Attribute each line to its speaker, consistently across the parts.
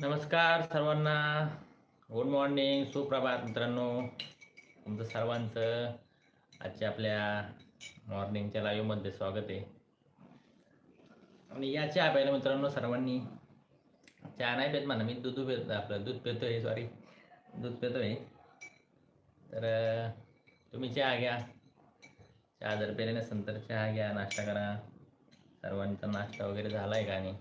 Speaker 1: नमस्कार सर्वांना. Good morning सुप्रभात मित्रांनो. तुमचं सर्वांचं आजच्या आपल्या मॉर्निंगच्या लाईव्हमध्ये स्वागत आहे. आणि या चहा प्यायला मित्रांनो सर्वांनी चहा नाही पेत म्हणा मी दूध पेत आपलं दूध पितो आहे सॉरी दूध पितो आहे तर तुम्ही चहा घ्या. चहा जर पेले नसेल तर चहा घ्या नाश्ता करा. सर्वांचा नाश्ता वगैरे झाला आहे का नाही?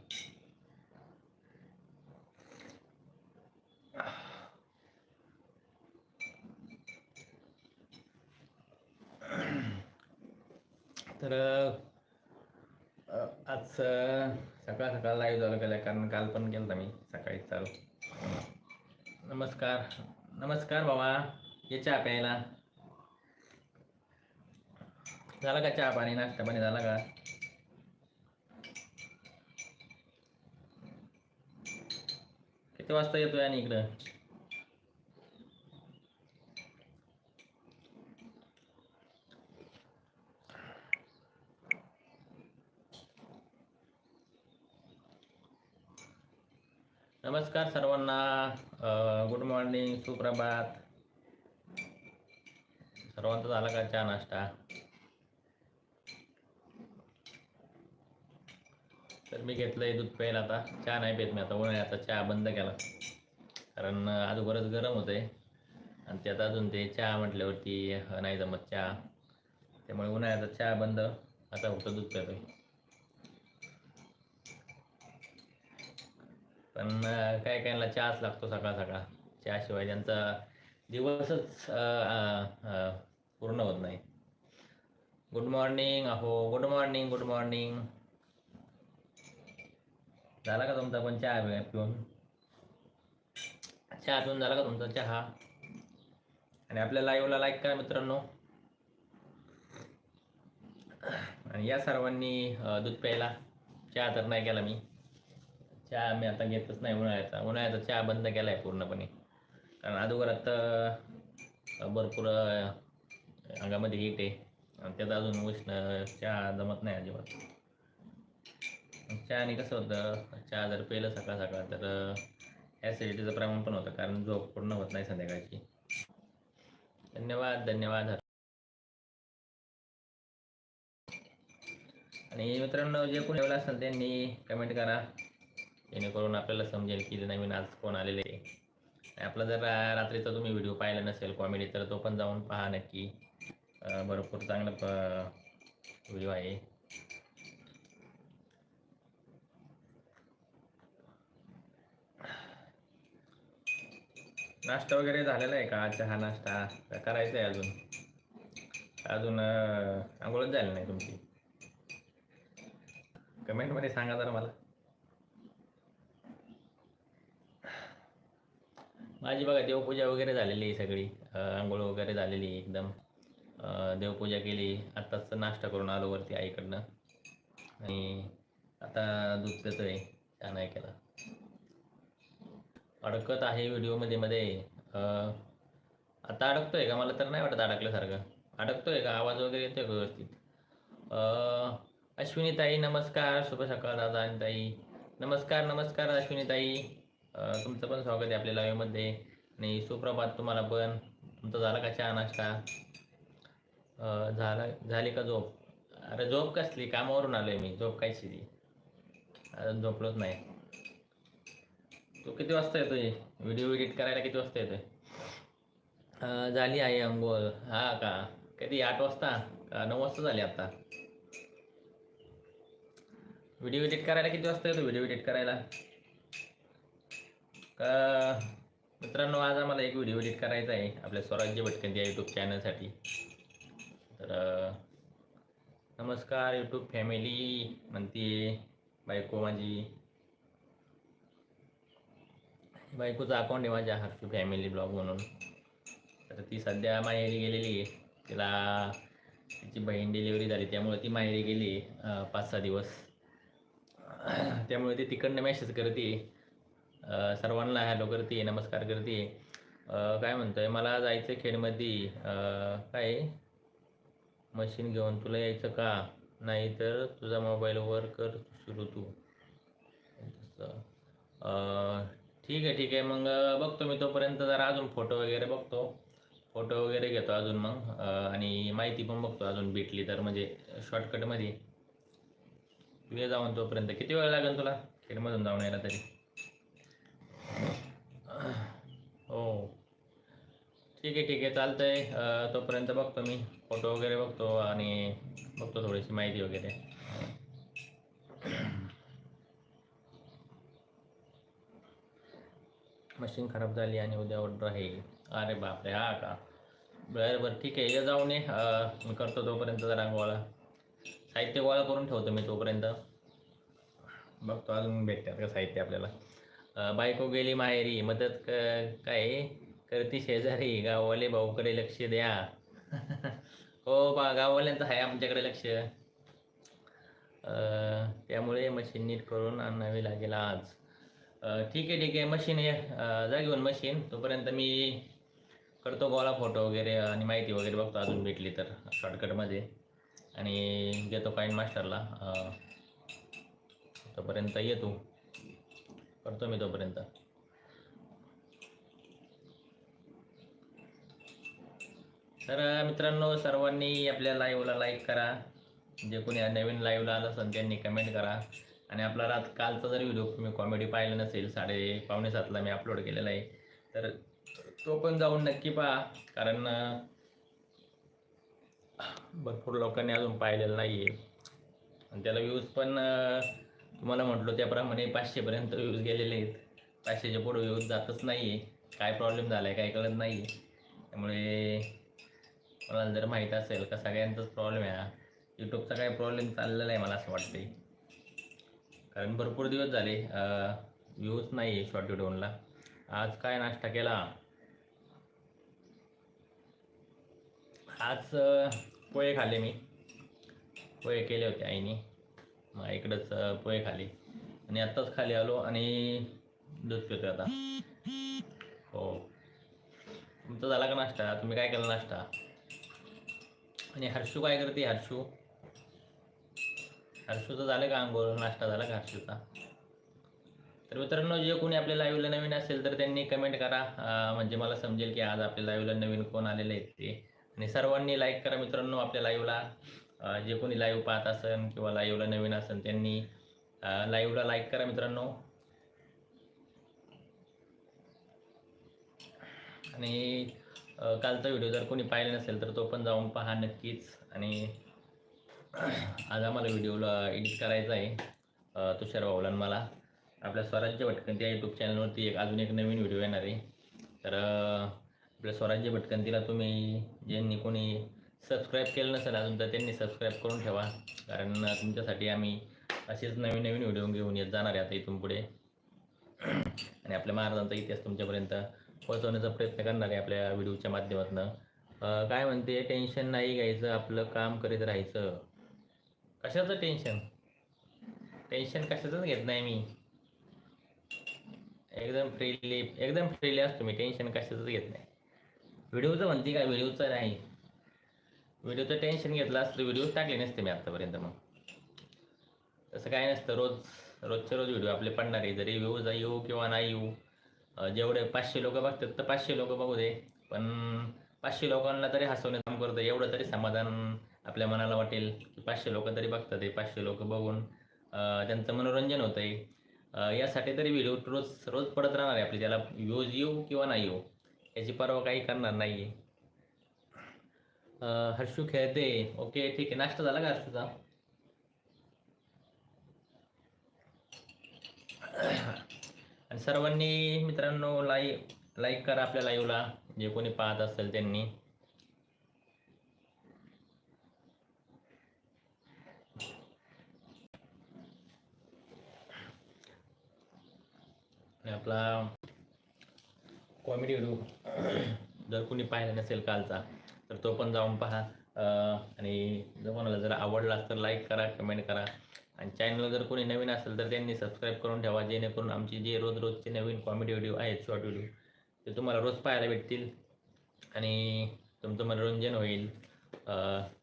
Speaker 1: तर आज सकाळ सकाळ लाईव्ह चालू केलं कारण काल पण केलं मी सकाळी चालू नमस्कार नमस्कार बाबा ये चहा प्यायला. झाला का चहा पाणी? नाश्ता पाणी झाला का? किती वाजता येतोय आणि इकडं? नमस्कार सर्वांना. गुड मॉर्निंग सुप्रभात. सर्वांचा झाला का चहा नाश्ता? तर मी घेतलंय दूध प्यायला आता. चहा नाही पेत मी आता उन्हाळ्याचा चहा बंद केला. कारण आज बरंच गरम होते. आणि त्यात अजून ते चहा म्हटल्यावरती नाही जमत चहा. त्यामुळे उन्हाळ्याचा चहा बंद. आता फक्त दूध पितोय पण काय कायला चहाच लागतो सकाळ सकाळ. चहाशिवाय त्यांचा दिवसच पूर्ण होत नाही. गुड मॉर्निंग अहो. गुड मॉर्निंग गुड मॉर्निंग झाला का तुमचा पण चहा पिऊन? चहा पिऊन झाला का तुमचा चहा? आणि आपल्या लाईव्हला लाईक करा मित्रांनो. आणि या सर्वांनी दूध प्यायला. चहा तर नाही केला मी. चहा मी आता घेतच नाही उन्हाळ्याचा. उन्हाळ्याचा चहा बंद केला आहे पूर्णपणे. कारण अगोदर अं, भरपूर अंगामध्ये हीट आहे. आणि त्यात अजून उष्ण चहा जमत नाही अजिबात. चहाने कसं होतं चहा जर पेलं सकाळ सकाळ तर ॲसिडिटीचं प्रमाण पण होतं. कारण झोप पूर्ण होत नाही संध्याकाळची. धन्यवाद धन्यवाद. आणि मित्रांनो जे कोणी ठेवलं असेल त्यांनी कमेंट करा. जेणेकरून आपल्याला समजेल की नवीन आज कोण आलेले आहे. आपला जर रात्रीचा तुम्ही व्हिडिओ पाहिला नसेल कॉमेडी तर तो पण जाऊन पहा नक्की. भरपूर चांगला व्हिडिओ आहे. नाश्ता वगैरे झालेला आहे का? चहा नाश्ता करायचा आहे अजून? अजून आंघोळच झाली नाही तुमची? कमेंटमध्ये सांगा जरा मला. माझी बघा देवपूजा वगैरे झालेली आहे सगळी. आंघोळ वगैरे झालेली आहे एकदम. देवपूजा केली. आत्ताच नाश्ता करून आलो वरती आईकडनं. आणि आता दूध पितोय आहे नाही केला अडकत आहे व्हिडिओमध्ये मध्ये. आता अडकतोय का? मला तर नाही वाटत अडकल्यासारखं. अडकतोय का? आवाज वगैरे येतोय व्यवस्थित? अश्विनी ताई नमस्कार. शुभ सकाळ दादा आणि ताई. नमस्कार नमस्कार अश्विनी ताई तुमचं पण स्वागत आहे आपल्या लाईव्हमध्ये आणि सुप्रभात तुम्हाला पण. तुमचा झाला का चहा नाश्ता? झालं झाला झाली का झोप? अरे झोप कसली? कामावरून आलो आहे मी. झोप काय शिरी अजून झोपलोच नाही. तू किती वाजता येतोय? व्हिडिओ एडिट करायला किती वाजता येतोय? झाली आहे अंघोळ हा का? कधी? आठ वाजता? का नऊ वाजता झाली आता? व्हिडिओ एडिट करायला किती वाजता येतो व्हिडिओ एडिट करायला? मित्रांनो आज आम्हाला एक व्हिडिओ एडिट करायचा आहे आपल्या स्वराज्य भटकंती या यूट्यूब चॅनलसाठी तर नमस्कार यूट्यूब फॅमिली म्हणते बायको माझी. बायकोचं अकाउंट आहे माझ्या हर्षू फॅमिली ब्लॉग म्हणून. तर ती सध्या माहेरी गेलेली आहे. तिला तिची बहीण डिलिव्हरी झाली त्यामुळे ती माहेरी गेली पाच सहा दिवस. त्यामुळे ती तिकडनं मेसेज करते. सर्वांना हॅलो करते नमस्कार करते. काय म्हणतोय मला जायचं खेडमध्ये काय? मशीन घेऊन तुला यायचं का? नाही तर तुझा मोबाईलवर कर सुरू तू. तसं. ठीक आहे ठीक आहे. मग बघतो मी तोपर्यंत जरा अजून फोटो वगैरे बघतो. फोटो वगैरे घेतो अजून मग. आणि माहिती पण बघतो अजून भेटली तर म्हणजे शॉर्टकटमध्ये ये जाऊन तोपर्यंत. किती वेळ लागेल तुला? खेडमधून जाऊन यायला तरी? हो. ठीक आहे ठीक आहे. चालतं आहे तोपर्यंत बघतो मी. फोटो वगैरे बघतो आणि बघतो थोडीशी माहिती वगैरे. मशीन खराब झाली आणि उद्या ऑर्डर आहे. अरे बापरे हा का? बरं बरं. ठीक आहे ये जाऊन ये मी करतो तोपर्यंत जरा गोळा साहित्य गोळा करून ठेवतो मी तोपर्यंत. बघतो अजून भेटतात का साहित्य आपल्याला. बायको गेली माहेरी मदत क काय? करती शेजारी गाववाले भाऊकडे लक्ष द्या. हो बा गाववाल्यांचं आहे आमच्याकडे लक्ष. त्यामुळे मशीन नीट करून आणावी लागेल आज. ठीक आहे ठीक आहे. मशीन आहे जा घेऊन मशीन तोपर्यंत मी करतो गोळा फोटो वगैरे आणि माहिती वगैरे बघतो अजून भेटली तर शॉर्टकटमध्ये आणि घेतो काइन मास्टरला तोपर्यंत येतो करतो मी तोपर्यंत. तर मित्रांनो सर्वांनी आपल्या लाईव्हला लाईक करा. जे कोणी नवीन लाईव्हला आलं असेल त्यांनी कमेंट करा. आणि आपला रात कालचा जर व्हिडिओ तुम्ही कॉमेडी पाहिला नसेल साडे पावणे सातला मी अपलोड केलेला आहे. तर तो पण जाऊन नक्की पहा. कारण भरपूर लोकांनी अजून पाहिलेलं नाही आहे आणि त्याला व्ह्यूज पण तुम्हाला म्हटलो त्याप्रमाणे पाचशेपर्यंत व्ह्यूज गेलेले आहेत. पाचशेच्या पुढं व्ह्यूज जातच नाही आहे काय प्रॉब्लेम झाला आहे काय कळत नाही आहे त्यामुळे मला जर माहीत असेल का सगळ्यांचाच प्रॉब्लेम आहे हा. यूट्यूबचा काय प्रॉब्लेम चाललेला आहे मला असं वाटते कारण भरपूर दिवस झाले व्ह्यूज नाही आहे शॉर्ट व्हिडिओला आज काय नाश्ता केला? आज पोहे खाल्ले मी. पोहे केले होते आईने. मग इकडंच पोहे खाली. आणि आत्ताच खाली आलो आणि दूध पितो आता. हो. तुमचा झाला का नाश्ता? तुम्ही काय केला नाश्ता? आणि हर्षू काय करते हर्षू? हर्षूचं झालं का आंघोळ? नाश्ता झाला का हर्षूचा? तर मित्रांनो जे कोणी आपल्या लाईव्हला नवीन असेल तर त्यांनी कमेंट करा. म्हणजे मला समजेल की आज आपल्या लाईव्हला नवीन कोण आलेले आहेत ते. आणि सर्वांनी लाईक करा मित्रांनो आपल्या लाईव्हला जे कोणी लाईव्ह पाहत असेल किंवा लाईव्हला नवीन असेल त्यांनी लाईव्हला लाईक करा मित्रांनो. आणि कालचा व्हिडिओ जर कोणी पाहिला नसेल तर तो पण जाऊन पहा नक्कीच. आणि आज आम्हाला व्हिडिओला एडिट करायचा आहे तुषार भाऊला मला. आपल्या स्वराज्य भटकंती या यूट्यूब चॅनलवरती एक अजून एक नवीन व्हिडिओ येणार आहे. तर आपल्या स्वराज्य भटकंतीला तुम्ही ज्यांनी कोणी सबस्क्राईब केलं नसेल अजून तर त्यांनी सबस्क्राईब करून ठेवा. कारण तुमच्यासाठी आम्ही असेच नवीन नवीन व्हिडिओ घेऊन येत जाणार आहे आता इथून पुढे. आणि आपल्या महाराजांचा इतिहास तुमच्यापर्यंत पोहोचवण्याचा प्रयत्न करणार आहे आपल्या व्हिडिओच्या माध्यमातून. काय म्हणते टेन्शन नाही घ्यायचं आपलं काम करीत राहायचं. कशाचं टेन्शन टेन्शन कशाचंच घेत नाही मी. एकदम फ्रीली एकदम फ्रीली असतो मी. टेन्शन कशाचंच घेत नाही. व्हिडिओचं म्हणते का व्हिडिओचं नाही. व्हिडिओचं टेन्शन घेतलं असतं व्हिडिओज टाकले नसते मी आत्तापर्यंत मग. तसं काय नसतं रोज रोजचे रोज व्हिडिओ आपले पडणारे जरी व्ह्यूज येऊ किंवा नाही येऊ जेवढे पाचशे लोक बघतात तर पाचशे लोक बघू दे. पण पाचशे लोकांना तरी हसवणे काम करतं. एवढं तरी समाधान आपल्या मनाला वाटेल की पाचशे लोक तरी बघतात ते पाचशे लोक बघून. त्यांचं मनोरंजन होतं आहे यासाठी तरी व्हिडिओ रोज रोज पडत राहणार आहे आपली. त्याला व्ह्यूज येऊ किंवा नाही येऊ याची पर्वा काही करणार नाही आहे हर्षू खेळते ओके ठीक आहे नाश्ता झाला का हर्षूचा? आणि सर्वांनी मित्रांनो लाई लाईक करा आपल्या लाईव्हला जे कोणी पाहत असेल त्यांनी. आपला कॉमेडी व्हिडिओ जर कोणी पाहिला नसेल कालचा तर तो पण जाऊन पहा. आणि जर कोणाला जर आवडला तर लाईक करा कमेंट करा. आणि चॅनलला जर कोणी नवीन असेल तर त्यांनी सबस्क्राईब करून ठेवा जेणेकरून आमचे जे रोज रोजचे नवीन कॉमेडी व्हिडिओ आहेत शॉर्ट व्हिडिओ ते तुम्हाला रोज पाहायला भेटतील. आणि तुमचं मनोरंजन होईल.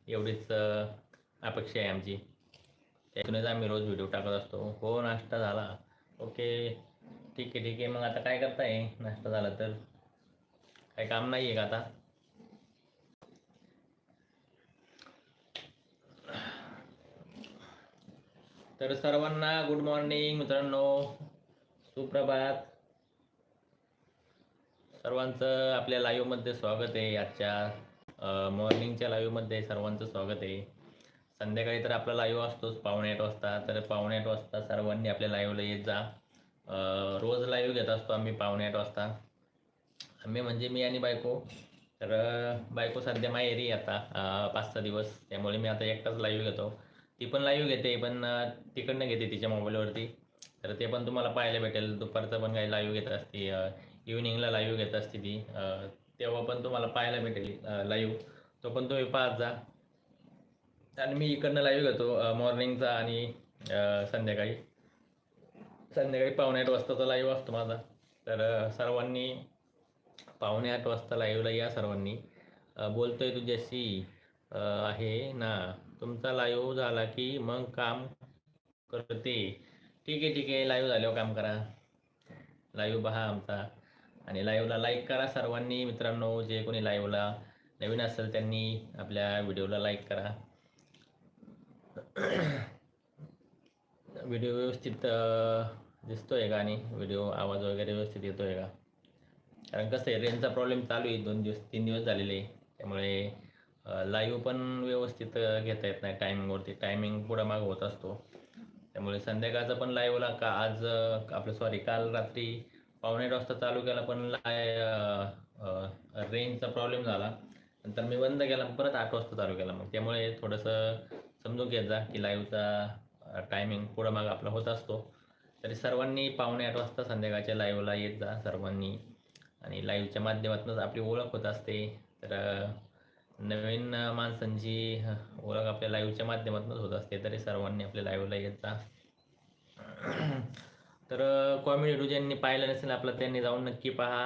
Speaker 1: एवढीच अपेक्षा आहे आमची. त्यातूनच आम्ही रोज व्हिडिओ टाकत असतो. हो नाश्ता झाला. ओके. ठीक आहे ठीक आहे. मग आता काय करताय? नाश्ता झाला तर? काही काम नाही आहे का आता? तर सर्वांना गुड मॉर्निंग मित्रांनो. सुप्रभात. सर्वांचं आपल्या लाईव्हमध्ये स्वागत आहे आजच्या मॉर्निंगच्या लाईव्हमध्ये सर्वांचं स्वागत आहे. संध्याकाळी तर आपला लाईव्ह असतोच पावणे आठ वाजता. तर पावणे आठ वाजता सर्वांनी आपल्या लाईव्हला येत जा. रोज लाईव्ह घेत असतो आम्ही पावणे आठ वाजता. आम्ही म्हणजे मी आणि बायको. तर बायको सध्या माहेरी आहे आता पाच सहा दिवस. त्यामुळे मी आता एकटाच लाईव्ह घेतो. ती पण लाईव्ह घेते पण तिकडनं घेते तिच्या मोबाईलवरती तर ते पण तुम्हाला पाहायला भेटेल. दुपारचं पण काही लाईव्ह घेत असते इव्हिनिंगला लाईव्ह घेत असते ती. तेव्हा पण तुम्हाला पाहायला भेटेल लाईव्ह तो पण तुम्ही पाहत जा. आणि मी इकडनं लाईव्ह घेतो मॉर्निंगचा आणि संध्याकाळी. संध्याकाळी पावणे आठ वाजताचा लाईव्ह असतो माझा. तर सर्वांनी पावणे आठ वाजता लाईव्हला या सर्वांनी. बोलतोय तुझ्याशी. आहे ना. तुमचा लाईव्ह झाला की मग काम करते. ठीक आहे ठीक आहे. लाईव्ह झाल्यावर काम करा. लाईव्ह पहा आमचा. आणि लाईव्हला लाईक करा सर्वांनी मित्रांनो. जे कोणी लाईव्हला नवीन असेल त्यांनी आपल्या व्हिडिओला लाईक करा. व्हिडिओ व्यवस्थित दिसतोय का आणि व्हिडिओ आवाज वगैरे व्यवस्थित येतोय का? कारण कसं आहे रेंजचा प्रॉब्लेम चालू आहे. दोन दिवस तीन दिवस झालेले त्यामुळे लाईव्ह पण व्यवस्थित घेता येत नाही टायमिंगवरती टायमिंग पुढं माग होत असतो. त्यामुळे संध्याकाळचा पण लाईव्हला का आज आपलं सॉरी काल रात्री पावणे आठ वाजता चालू केला पण लाय रेंजचा प्रॉब्लेम झाला. नंतर मी बंद केला परत आठ वाजता चालू केला मग. त्यामुळे थोडंसं समजून घेत जा की लाईव्हचा टायमिंग पुढं माग आपला होत असतो. तरी सर्वांनी पावणे आठ वाजता संध्याकाळच्या लाईव्हला येत जा सर्वांनी. आणि लाईव्हच्या माध्यमातूनच आपली ओळख होत असते. तर नवीन माणसांची ओळख आपल्या लाईव्हच्या माध्यमातूनच होत असते तरी सर्वांनी आपल्या लाईव्हला येत जा. तर कॉमेडी व्हिडिओ ज्यांनी पाहिलं नसेल आपलं त्यांनी जाऊन नक्की पहा.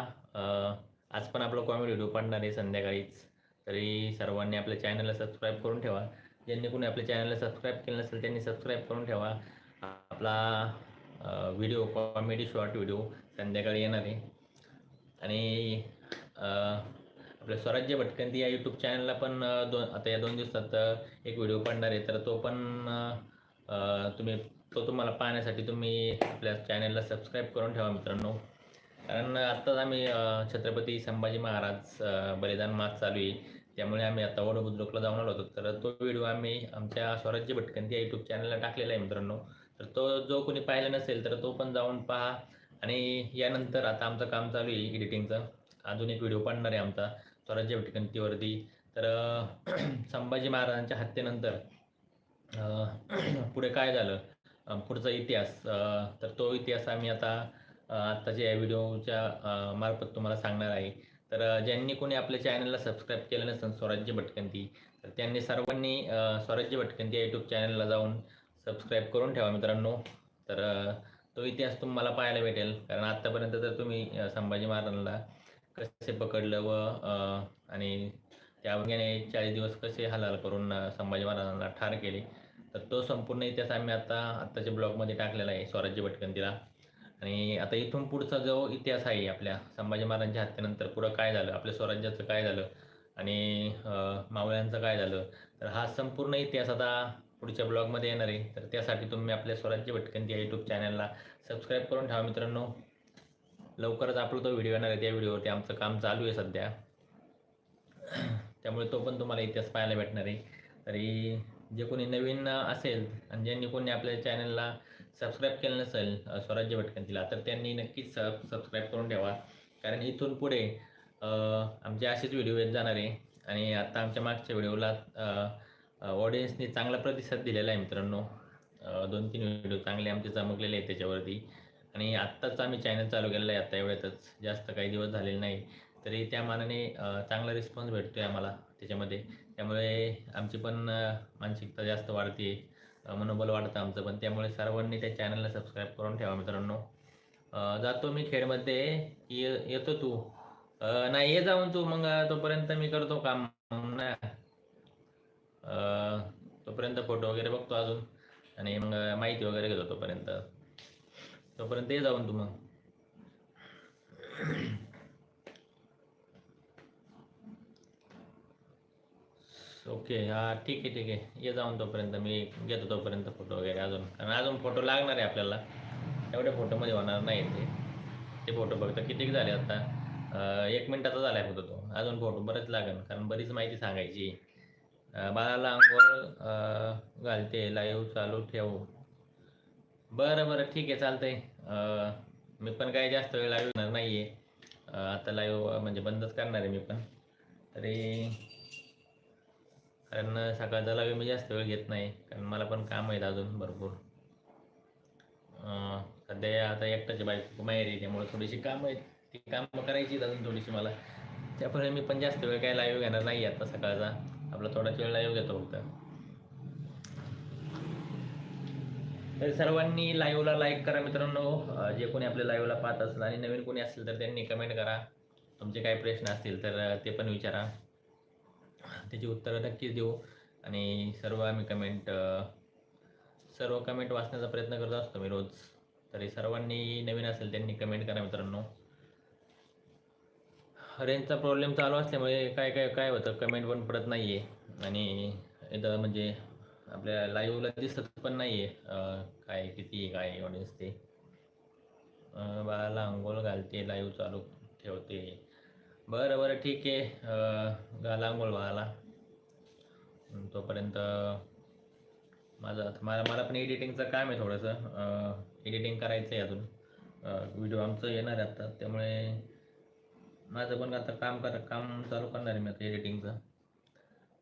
Speaker 1: आज पण आपला कॉमेडी व्हिडिओ पडणार आहे संध्याकाळीच. तरी सर्वांनी आपल्या चॅनलला सबस्क्राईब करून ठेवा. ज्यांनी कोणी आपल्या चॅनलला सबस्क्राईब केलं नसेल त्यांनी सबस्क्राईब करून ठेवा. आपला व्हिडिओ कॉमेडी शॉर्ट व्हिडिओ संध्याकाळी येणार आहे. आणि आपलं स्वराज्य भटकंती या यूट्यूब चॅनलला पण दोन आता या दोन दिवसात एक व्हिडिओ पडणार आहे. तर तो पण तुम्ही तो तुम्हाला पाहण्यासाठी तुम्ही आपल्या चॅनलला सबस्क्राईब करून ठेवा मित्रांनो. कारण आत्ताच आम्ही छत्रपती संभाजी महाराज बलिदान मास चालू आहे. त्यामुळे आम्ही आता वड बुद्रुकला जाऊन आलो होतो. तर तो व्हिडिओ आम्ही आमच्या स्वराज्य भटकंती या यूट्यूब चॅनलला टाकलेला आहे मित्रांनो. तर तो जो कोणी पाहिला नसेल तर तो पण जाऊन पहा. आणि यानंतर आता आमचं काम चालू आहे एडिटिंगचं अजून एक व्हिडिओ पाडणार आहे आमचा. स्वराज्य भटकंतीवरती. तर संभाजी महाराजांच्या हत्येनंतर पुढे काय झालं? पुढचा इतिहास तर तो इतिहास आम्ही आता आत्ताच्या या व्हिडिओच्या मार्फत तुम्हाला सांगणार आहे. तर ज्यांनी कोणी आपल्या चॅनलला सबस्क्राईब केलं नसेल स्वराज्य भटकंती तर त्यांनी सर्वांनी स्वराज्य भटकंती या यूट्यूब चॅनलला जाऊन सबस्क्राईब करून ठेवा मित्रांनो. तर तो इतिहास तुम्हाला पाहायला भेटेल. कारण आत्तापर्यंत तर तुम्ही संभाजी महाराजांना कसे पकडलं व आणि त्या अवघ्याने चाळीस दिवस कसे हलाल करून संभाजी महाराजांना ठार केले. तर तो संपूर्ण इतिहास आम्ही आता आत्ताच्या ब्लॉगमध्ये टाकलेला आहे स्वराज्य भटकंतीला. आणि आता इथून पुढचा जो इतिहास आहे आपल्या संभाजी महाराजांच्या हत्येनंतर पुढं काय झालं आपल्या स्वराज्याचं काय झालं आणि मावळ्यांचं काय झालं तर हा संपूर्ण इतिहास आता पुढच्या ब्लॉगमध्ये येणार आहे. तर त्यासाठी तुम्ही आपल्या स्वराज्य भटकंती या यूट्यूब चॅनलला सबस्क्राईब करून ठेवा मित्रांनो. लवकरच आपला तो व्हिडिओ येणार आहे त्या व्हिडिओवरती आमचं काम चालू आहे सध्या. त्यामुळे तो पण तुम्हाला इतिहास पाहायला भेटणार आहे. तरी जे कोणी नवीन असेल आणि ज्यांनी कोणी आपल्या चॅनलला सबस्क्राईब केलं नसेल स्वराज्य भटकंतीला तर त्यांनी नक्कीच सब सबस्क्राईब करून ठेवा. कारण इथून पुढे आमचे असेच व्हिडिओ येत जाणार आहे. आणि आत्ता आमच्या मागच्या व्हिडिओला ऑडियन्सनी चांगला प्रतिसाद दिलेला आहे मित्रांनो. दोन तीन व्हिडिओ चांगले आमचे चमकलेले आहेत त्याच्यावरती. आणि आत्ताच आम्ही चॅनल चालू केलेलं आहे आता एवढ्यातच. जास्त काही दिवस झालेले नाही. तरी त्या मानाने चांगला रिस्पॉन्स भेटतो आहे आम्हाला त्याच्यामध्ये. त्यामुळे आमची पण मानसिकता जास्त वाढते मनोबल वाढतं आमचं पण. त्यामुळे सर्वांनी त्या चॅनलला सबस्क्राईब करून ठेवा मित्रांनो. जातो मी खेडमध्ये. ये येतो तू. नाही ये जाऊन तू. मग तोपर्यंत मी करतो काम. ना? तोपर्यंत फोटो वगैरे बघतो अजून. आणि मग माहिती वगैरे घेतो तोपर्यंत. तोपर्यंत ये जाऊन तू मग. ओके हा ठीक आहे ठीक आहे. ये जाऊन तोपर्यंत मी घेतो तोपर्यंत फोटो वगैरे अजून. कारण अजून फोटो लागणार आहे आपल्याला. एवढ्या फोटोमध्ये होणार नाही ते. ते फोटो फक्त किती झाले आता? एक मिनटाचा झाला आहे फोटो तो. अजून फोटो बरेच लागेल कारण बरीच माहिती सांगायची. बाळाला आंघोळ घालते लाईव्ह चालू ठेवू. बरं बरं. ठीक आहे चालतंय. मी पण काही जास्त वेळ लागणार होणार नाही आहे आता लाईव्ह म्हणजे बंदच करणार आहे मी पण. तरी कारण सकाळचा लाईव्ह मी जास्त वेळ घेत नाही. कारण मला पण काम आहेत अजून भरपूर. सध्या आता एकटाची बाईक माहेरी आहे, त्यामुळे थोडीशी कामं आहेत. ती कामं करायची आहेत अजून थोडीशी मला. त्यामुळे मी पण जास्त वेळ काय लाईव्ह घेणार नाही आता सकाळचा. आपला थोडाच वेळ लाईव्ह घेतो फक्त. तर सर्वांनी लाईव्हला लाईक करा मित्रांनो. जे कोणी आपल्या लाईव्हला पाहत असेल आणि नवीन कोणी असेल तर त्यांनी कमेंट करा. तुमचे काही प्रश्न असतील तर ते पण विचारा. त्याची उत्तरं नक्कीच देऊ. आणि सर्व आम्ही कमेंट सर्व कमेंट वाचण्याचा प्रयत्न करत असतो मी रोज. तरी सर्वांनी नवीन असेल त्यांनी कमेंट करा मित्रांनो. रेंजचा प्रॉब्लेम चालू असल्यामुळे काय काय काय होतं? कमेंट पण पडत नाही आहे आणि एकदा म्हणजे आपल्या लाईव्हला दिसत पण नाही आहे काय किती आहे, काय ऑडियन्स ते? बाळाला अंघोळ घालते लाईव्ह चालू ठेवते. बरं बरं ठीक आहे. घाला अंघोळ बाळाला. तोपर्यंत माझं आता मला मला पण एडिटिंगचं काम आहे थोडंसं. एडिटिंग करायचं आहे अजून. व्हिडिओ आमचं येणार आहे आता त्यामुळे माझं पण आता काम कर काम चालू करणार आहे मी आता एडिटिंगचं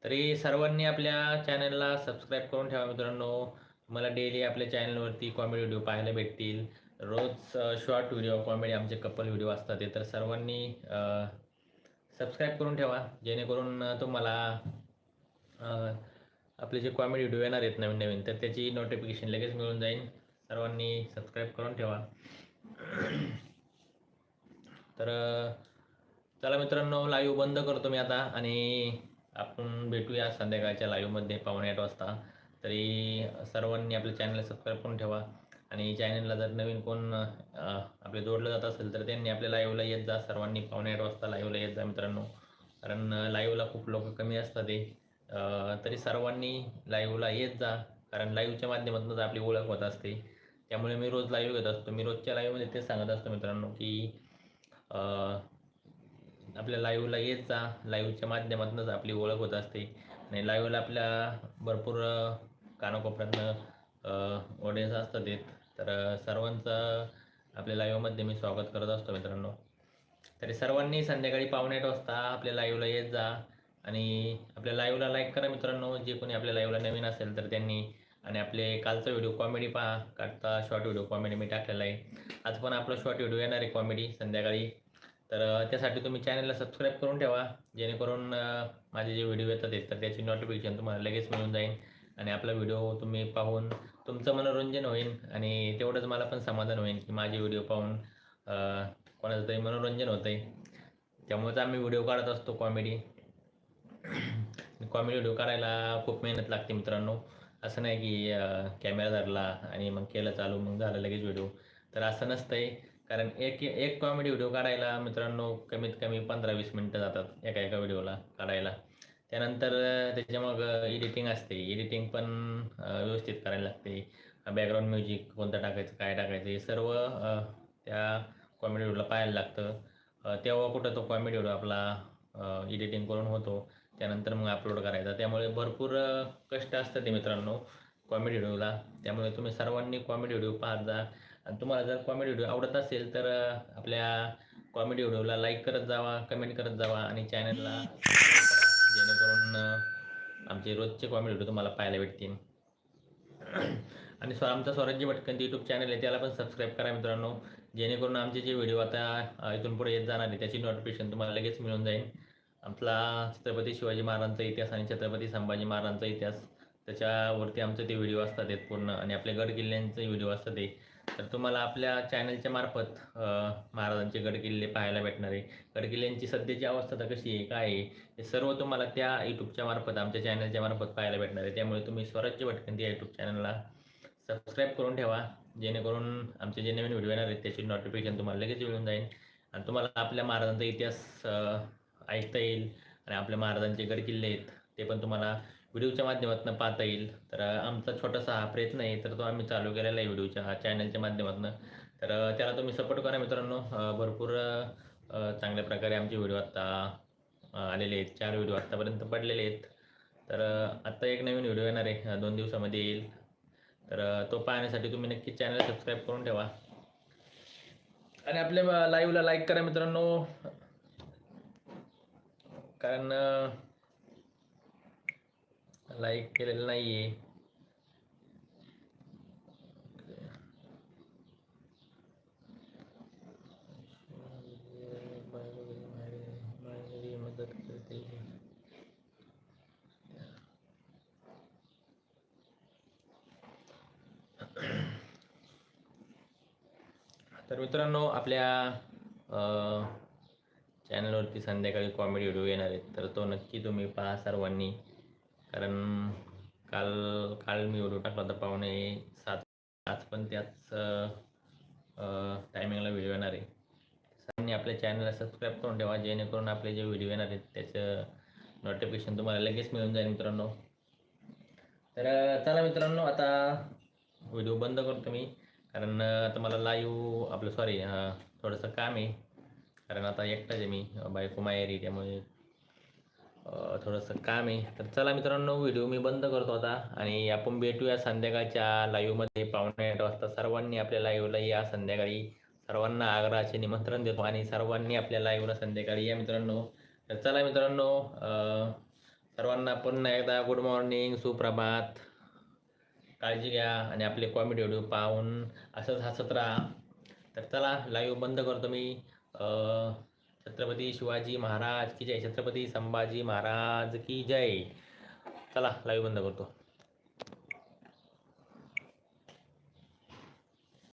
Speaker 1: तरी सर्वांनी आपल्या चॅनलला सबस्क्राईब करून ठेवा मित्रांनो. तुम्हाला डेली आपल्या चॅनलवरती कॉमेडी व्हिडिओ पाहायला भेटतील. रोज शॉर्ट व्हिडिओ कॉमेडी आमचे कपल व्हिडिओ असतात ते तर सर्वांनी सबस्क्राईब करून ठेवा. जेणेकरून तुम्हाला आपले जे कॉमेडी व्हिडिओ येणार आहेत नवीन नवीन तर त्याची नोटिफिकेशन लगेच मिळून जाईल. सर्वांनी सबस्क्राईब करून ठेवा. तर चला मित्रांनो लाईव्ह बंद करतो मी आता आणि आपण भेटूया संध्याकाळच्या लाईव्हमध्ये पावणे आठ वाजता. तरी सर्वांनी आपल्या चॅनलला सबस्क्राईब करून ठेवा. आणि चॅनलला जर नवीन कोण आपले जोडलं जात असेल तर त्यांनी आपल्या लाईव्हला येत जा. सर्वांनी पावणे आठ वाजता लाईव्हला येत जा मित्रांनो. कारण लाईव्हला खूप लोक कमी असतात ते तरी सर्वांनी लाईव्हला येत जा. कारण लाईव्हच्या माध्यमातूनच आपली ओळख होत असते. त्यामुळे मी रोज लाईव्ह घेत असतो. मी रोजच्या लाईव्हमध्ये तेच सांगत असतो मित्रांनो की आपल्या लाईव्हला येत जा. लाईव्हच्या माध्यमातूनच आपली ओळख होत असते. आणि लाईव्हला आपल्या भरपूर कानाकोपऱ्यातनं ऑडियन्स असतात येत तर सर्वांचं आपल्या लाईव्हमध्ये मी स्वागत करत असतो मित्रांनो. तरी सर्वांनी संध्याकाळी पावणे आठ वाजता आपल्या लाईव्हला येत जा. आणि आपल्या लाईव्हला लाईक करा मित्रांनो. जे कोणी आपल्या लाईव्हला नवीन असेल तर त्यांनी आणि आपले कालचा व्हिडिओ कॉमेडी पहा. काढता शॉर्ट व्हिडिओ कॉमेडी मी टाकलेला आहे. आज पण आपला शॉर्ट व्हिडिओ येणार आहे कॉमेडी संध्याकाळी तर त्यासाठी तुम्ही चॅनलला सबस्क्राईब करून ठेवा. जेणेकरून माझे जे व्हिडिओ येतात आहेत तर त्याची नोटिफिकेशन तुम्हाला लगेच मिळून जाईल आणि आपला व्हिडिओ तुम्ही पाहून तुमचं मनोरंजन होईल आणि तेवढंच मला पण समाधान होईल की माझे व्हिडिओ पाहून कोणाचं तरी मनोरंजन होतं आहे त्यामुळेच आम्ही व्हिडिओ काढत असतो कॉमेडी कॉमेडी व्हिडिओ काढायला खूप मेहनत लागते मित्रांनो. असं नाही की कॅमेरा धरला आणि मग केलं चालू मग झालं लगेच व्हिडिओ तर असं नसतंय. कारण एक एक कॉमेडी व्हिडिओ काढायला मित्रांनो कमीत कमी पंधरा वीस मिनटं जातात एका एका व्हिडिओला काढायला. त्यानंतर त्याच्या मग एडिटिंग असते. एडिटिंग पण व्यवस्थित करायला लागते. बॅकग्राऊंड म्युझिक कोणतं टाकायचं काय टाकायचं हे सर्व त्या कॉमेडी व्हिडिओला पाहायला लागतं. तेव्हा कुठं तो कॉमेडी व्हिडिओ आपला एडिटिंग करून होतो. त्यानंतर मग अपलोड करायचा. त्यामुळे भरपूर कष्ट असतात ते मित्रांनो कॉमेडी व्हिडिओला त्यामुळे तुम्ही सर्वांनी कॉमेडी व्हिडिओ पाहत जा. आणि तुम्हाला जर कॉमेडी व्हिडिओ आवडत असेल तर आपल्या कॉमेडी व्हिडिओला लाईक करत जावा कमेंट करत जावा आणि चॅनलला जेणेकरून आमचे रोजचे कॉमेडी व्हिडिओ तुम्हाला पाहायला भेटतील. आणि स्व आमचा स्वराज्य भटकंती यूट्यूब चॅनल आहे त्याला पण सबस्क्राईब करा मित्रांनो. जेणेकरून आमचे जे व्हिडिओ आता इथून पुढे येत जाणार आहे त्याची नोटिफिकेशन तुम्हाला लगेच मिळून जाईल. आपला छत्रपती शिवाजी महाराजांचा इतिहास आणि छत्रपती संभाजी महाराजांचा इतिहास त्याच्यावरती आमचे ते व्हिडिओ असतात आहेत पूर्ण. आणि आपले गड किल्ल्यांचे व्हिडिओ असतात ते. तर तुम्हाला आपल्या चॅनलच्या मार्फत महाराजांचे गडकिल्ले पाहायला भेटणार आहे. गडकिल्ल्यांची सध्याची अवस्था तर कशी आहे काय आहे हे सर्व तुम्हाला त्या यूट्यूबच्या मार्फत आमच्या चॅनलच्या मार्फत पाहायला भेटणार आहे. त्यामुळे तुम्ही स्वराज्य भटकंती या यूट्यूब चॅनलला सबस्क्राईब करून ठेवा. जेणेकरून आमचे जे नवीन व्हिडिओ येणार आहेत त्याची नोटिफिकेशन तुम्हाला लगेच मिळून जाईल. आणि तुम्हाला आपल्या महाराजांचा इतिहास ऐकता येईल. आणि आपल्या महाराजांचे गडकिल्ले आहेत ते पण तुम्हाला व्हिडिओच्या माध्यमातून पाहता येईल. तर आमचा छोटासा हा प्रयत्न आहे. तर तो आम्ही चालू केलेला आहे व्हिडिओच्या चॅनलच्या माध्यमातून. तर त्याला तुम्ही सपोर्ट करा मित्रांनो. भरपूर चांगल्या प्रकारे आमचे व्हिडिओ आत्ता आलेले आहेत. चार व्हिडिओ आत्तापर्यंत पडलेले आहेत. तर आत्ता एक नवीन व्हिडिओ येणार आहे. दोन दिवसामध्ये येईल. तर तो पाहण्यासाठी तुम्ही नक्की चॅनल सबस्क्राईब करून ठेवा. आणि आपल्या लाईव्हला लाईक करा मित्रांनो. कारण लाईक केलेलं नाही आहे तर मित्रांनो आपल्या चॅनलवरती संध्याकाळी कॉमेडी व्हिडिओ येणार आहेत. तर तो नक्की तुम्ही पहा सर्वांनी. कारण काल काल मी व्हिडिओ टाकला होता पावणे सात आज पण त्याच टायमिंगला व्हिडिओ येणार आहे. सरांनी आपल्या चॅनलला सबस्क्राईब करून ठेवा जेणेकरून आपले जे व्हिडिओ येणार आहेत त्याचं नोटिफिकेशन तुम्हाला लगेच मिळून जाईल मित्रांनो. तर चला मित्रांनो आता व्हिडिओ बंद करतो मी. कारण आता मला लाईव्ह आपलं सॉरी थोडंसं काम आहे. कारण आता एकटाच आहे मी बायको माहेरी त्यामुळे थोडंसं काम आहे. तर चला मित्रांनो व्हिडिओ मी बंद करतो आता आणि आपण भेटूया संध्याकाळच्या लाईव्हमध्ये पावणे आठ वाजता सर्वांनी आपल्या लाईव्हला या संध्याकाळी. सर्वांना आग्रहाचे निमंत्रण देतो आणि सर्वांनी आपल्या लाईव्हला संध्याकाळी या मित्रांनो. तर चला मित्रांनो सर्वांना पुन्हा एकदा गुड मॉर्निंग सुप्रभात. काळजी घ्या आणि आपले कॉमेडी व्हिडिओ पाहून असंच हसत राहा. तर चला लाईव्ह बंद करतो मी. छत्रपती शिवाजी महाराज की जय. छत्रपती संभाजी महाराज की जय. चला लाईव्ह बंद करतो.